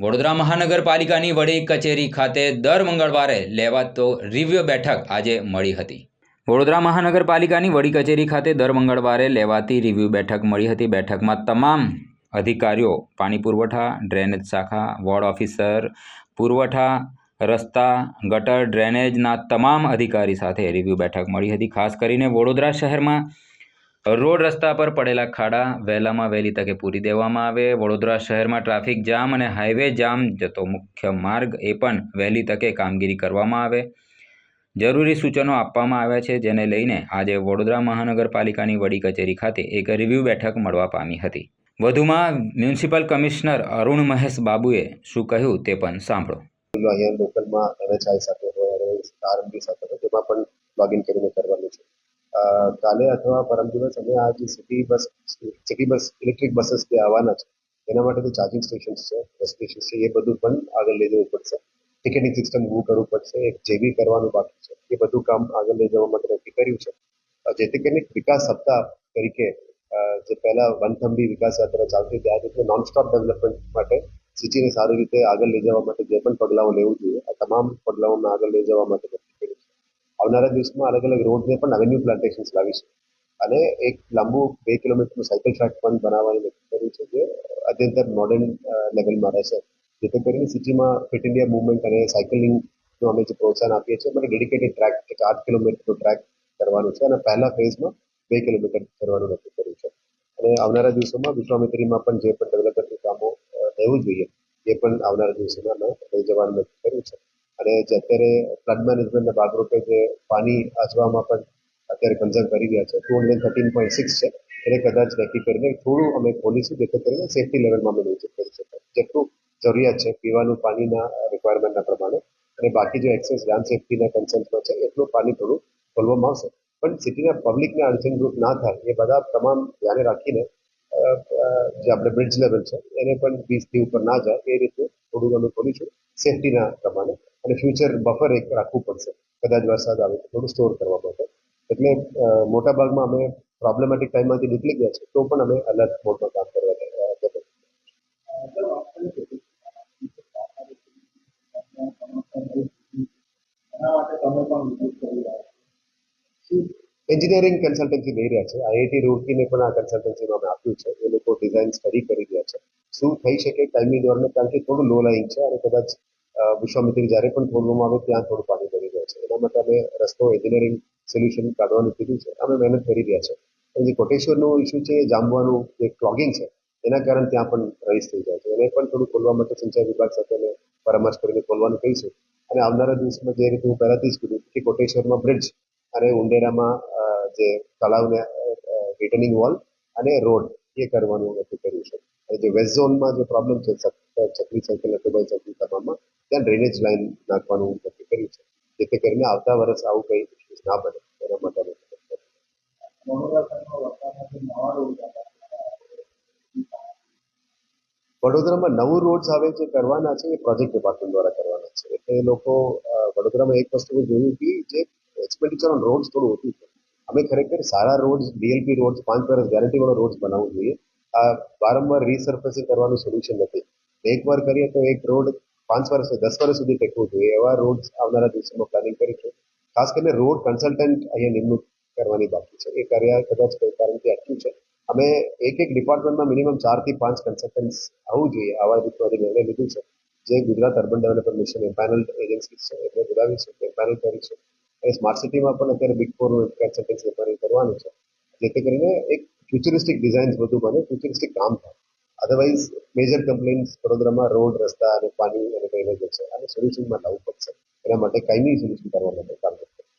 વડોદરા મહાનગરપાલિકાની વડી કચેરી ખાતે દર મંગળવારે લેવાતો રિવ્યુ બેઠક આજે મળી હતી. વડોદરા મહાનગરપાલિકાની વડી કચેરી ખાતે દર મંગળવારે લેવાતી રિવ્યુ બેઠક મળી હતી. બેઠકમાં તમામ અધિકારીઓ, પાણી પુરવઠા, ડ્રેનેજ શાખા, વોર્ડ ઓફિસર, પુરવઠા, રસ્તા, ગટર, ડ્રેનેજના તમામ અધિકારી સાથે રિવ્યુ બેઠક મળી હતી. ખાસ કરીને વડોદરા શહેરમાં રોડ રસ્તા પર પડેલા ખાડા વહેલામાં વહેલી તકે પૂરી દેવામાં આવે. વડોદરા શહેરમાં ટ્રાફિક જામ અને હાઈવે જામ જતો મુખ્ય માર્ગ એ પણ વહેલી તકે કામગીરી કરવામાં આવે. જરૂરી સૂચનો આપવામાં આવ્યા છે, જેને લઈને આજે વડોદરા મહાનગરપાલિકાની વડી કચેરી ખાતે એક રિવ્યૂ બેઠક મળવા પામી હતી. વધુમાં મ્યુનિસિપલ કમિશનર અરુણ મહેશ બાબુએ શું કહ્યું તે પણ સાંભળો. અહીંયા લોકલમાં એનએચઆઈ સાથે હોય સાથે હોય, તેમાં પણ લોગિન કરીને કરવાનું છે. કાલે અથવા પરમ દિવસ અમે આ જે city bus city bus, electric buses જે આવવાના છે, એના માટે તો ચાર્જિંગ સ્ટેશન્સ છે બસ સ્ટેશન છે, એ બધું પણ આગળ લઈ જવું પડશે. ટિકિટની સિસ્ટમ મૂવ કરવું પડશે, એક જેબી કરવાનું બાકી છે, એ બધું કામ આગળ લઈ જવા માટે નક્કી કર્યું છે. જેથી કરીને વિકાસ સપ્તાહ તરીકે જે પહેલા વનથંભી વિકાસ યાત્રા ચાલતી હતી રીતે નોન સ્ટોપ ડેવલપમેન્ટ માટે સિટીને સારી રીતે આગળ લઈ જવા માટે જે પણ પગલાઓ લેવું જોઈએ, આ તમામ પગલાઓને આગળ લઈ જવા માટે આવનારા દિવસમાં અલગ અલગ રોડને પણ અવેન્યુ પ્લાન્ટેશન્સ લાવીશું. અને એક લાંબુ બે કિલોમીટરનું સાયકલ ટ્રેક પણ બનાવવાનું નક્કી કર્યું છે જે અત્યંત મોડર્ન લેવલમાં રહેશે. જેથી કરીને સિટીમાં ફિટ ઇન્ડિયા મુવમેન્ટ અને સાયકલિંગનું અમે જે પ્રોત્સાહન આપીએ છીએ, મને ડેડિકેટેડ ટ્રેક એક આઠ કિલોમીટરનું ટ્રેક કરવાનું છે અને પહેલા ફેઝમાં બે કિલોમીટર કરવાનું નક્કી કર્યું છે. અને આવનારા દિવસોમાં વિશ્વામિત્રીમાં પણ જે પણ ડેવલપમેન્ટનું કામો થવું જોઈએ, એ પણ આવનારા દિવસોમાં લઈ જવાનું નક્કી કર્યું છે. અને જે અત્યારે ફ્લડ મેનેજમેન્ટના ભાગરૂપે જે પાણી આજવામાં પણ અત્યારે કન્ઝર્વ કરી રહ્યા છે. Two hundred thirteen point six છે. એને કદાચ નક્કી કરીને થોડું અમે ખોલીશું જેથી કરીને સેફ્ટી લેવલમાં અમે નીચે કરી શકાય જેટલું જરૂરિયાત છે, પીવાનું પાણીના રિક્વાયરમેન્ટના પ્રમાણે. અને બાકી જે એક્સેસ ડેમ સેફ્ટીના કન્સર્ન્સમાં છે, એટલું પાણી થોડું ખોલવામાં આવશે. પણ સિટીના પબ્લિકને અડચણરૂપ ના થાય, એ બધા તમામ ધ્યાને રાખીને જે આપણે બ્રિજ લેવલ છે, એને પણ વીસથી ઉપર ના જાય. એ રીતે થોડું અમે ખોલીશું સેફટીના પ્રમાણે. અને ફ્યુચર બફર એક રાખવું પડશે. કદાચ વરસાદ આવે થોડું સ્ટોર કરવા માટે. એટલે મોટાભાગમાં મોટા ભાગમાં અમે પ્રોબ્લેમેટિક ટાઈમમાંથી નીકળી ગયા છે, તો પણ અમે અલર્ટ મોડમાં કામ કરવા જતા એન્જિનિયરિંગ કન્સલ્ટન્સી લઈ રહ્યા છે. આઈઆઈટી રૂરકીને પણ આ કન્સલ્ટન્સીમાં અમે આપ્યું છે. એ લોકો ડિઝાઇન સ્ટડી કરી રહ્યા છે. શું થઈ શકે? ટાઈમની દોરને કારણ કે થોડું લો લાઈન છે અને કદાચ વિશ્વામિત્રી જ્યારે પણ ખોલવામાં આવે ત્યાં થોડું પાણી ભરી જાય છે. એના માટે અમે રસ્તો એન્જિનિયરિંગ સોલ્યુશન કાઢવાનું કીધું છે. અમે મહેનત કરી રહ્યા છે. અને જે કોટેશ્વરનો ઇસ્યુ છે એ જામવાનું જે ક્લોગિંગ છે, એના કારણે ત્યાં પણ રહીશ થઈ જાય છે. એને પણ થોડું ખોલવા માટે સિંચાઈ વિભાગ સાથે અમે પરામર્શ કરીને ખોલવાનું કહીશું. અને આવનારા દિવસમાં જે રીતે હું પહેલાથી જ કીધું કે કોટેશ્વરમાં બ્રિજ અને ઉંડેરામાં જે તળાવને રિટર્નિંગ વોલ અને રોડ એ કરવાનું નક્કી કર્યું છે? અને જે વેસ્ટ ઝોનમાં જે પ્રોબ્લેમ છે સક- ચકરી અને નટુભાઈ સર્કલ કરવામાં, ત્યાં ડ્રેનેજ લાઇન નાખવાનું નક્કી કર્યું છે. જેથી કરીને આવતા વર્ષ આવું કંઈ ઇસ્યુઝ ના બને. એના માટે વડોદરામાં નવું રોડ્સ આવે જે કરવાના છે, એ પ્રોજેક્ટ ડિપાર્ટમેન્ટ દ્વારા કરવાના છે. એટલે એ લોકો વડોદરામાં એક વસ્તુ જોયું કે જે એક્સપેન્ડિચર ઓન રોડ્સ થોડું ઓછું છે. અમે ખરેખર સારા રોડ્સ ડીએલપી રોડ્સ, પાંચ વર્ષ ગેરંટી વાળો રોડ્સ બનાવવું જોઈએ. આ વારંવાર રીસર્ફેસિંગ કરવાનું સોલ્યુશન નથી. એકવાર કરીએ તો એક રોડ પાંચ વર્ષ દસ વર્ષ સુધી ટેકવું જોઈએ. એવા રોડ્સ આવનારા દિવસોમાં પ્લાનિંગ કરીશું ખાસ કરીને રોડ કન્સલ્ટન્ટ અહીંયા નિમણૂક કરવાની બાકી છે. એ કાર્ય કદાચ કોઈ કારણથી અટક્યું છે. અમે એક એક ડિપાર્ટમેન્ટમાં મિનિમમ ચારથી પાંચ કન્સલ્ટન્ટ્સ આવવું જોઈએ. આવા રીતનો આજે નિર્ણય લીધું છે. જે Gujarat urban development mission empanel agency છે. એટલે બોલાવીશું એમ્પેનલ કરીશું સ્માર્ટ સિટીમાં પણ અત્યારે બિગ ફોરનું કન્સલ્ટન્સી એમ્પાનલ કરવાનું છે. જેથી કરીને એક ફ્યુચરિસ્ટિક ડિઝાઇન્સ બધું બને ફ્યુચરિસ્ટિક કામ થાય. અધરવાઇઝ મેજર કમ્પ્લેન્ટ્સ વડોદરામાં રોડ રસ્તા અને પાણી અને ડ્રેનેજ છે. આને સોલ્યુશનમાં લાવવું પડશે. એના માટે કાયમી સોલ્યુશન કરવા માટે કામ કરવું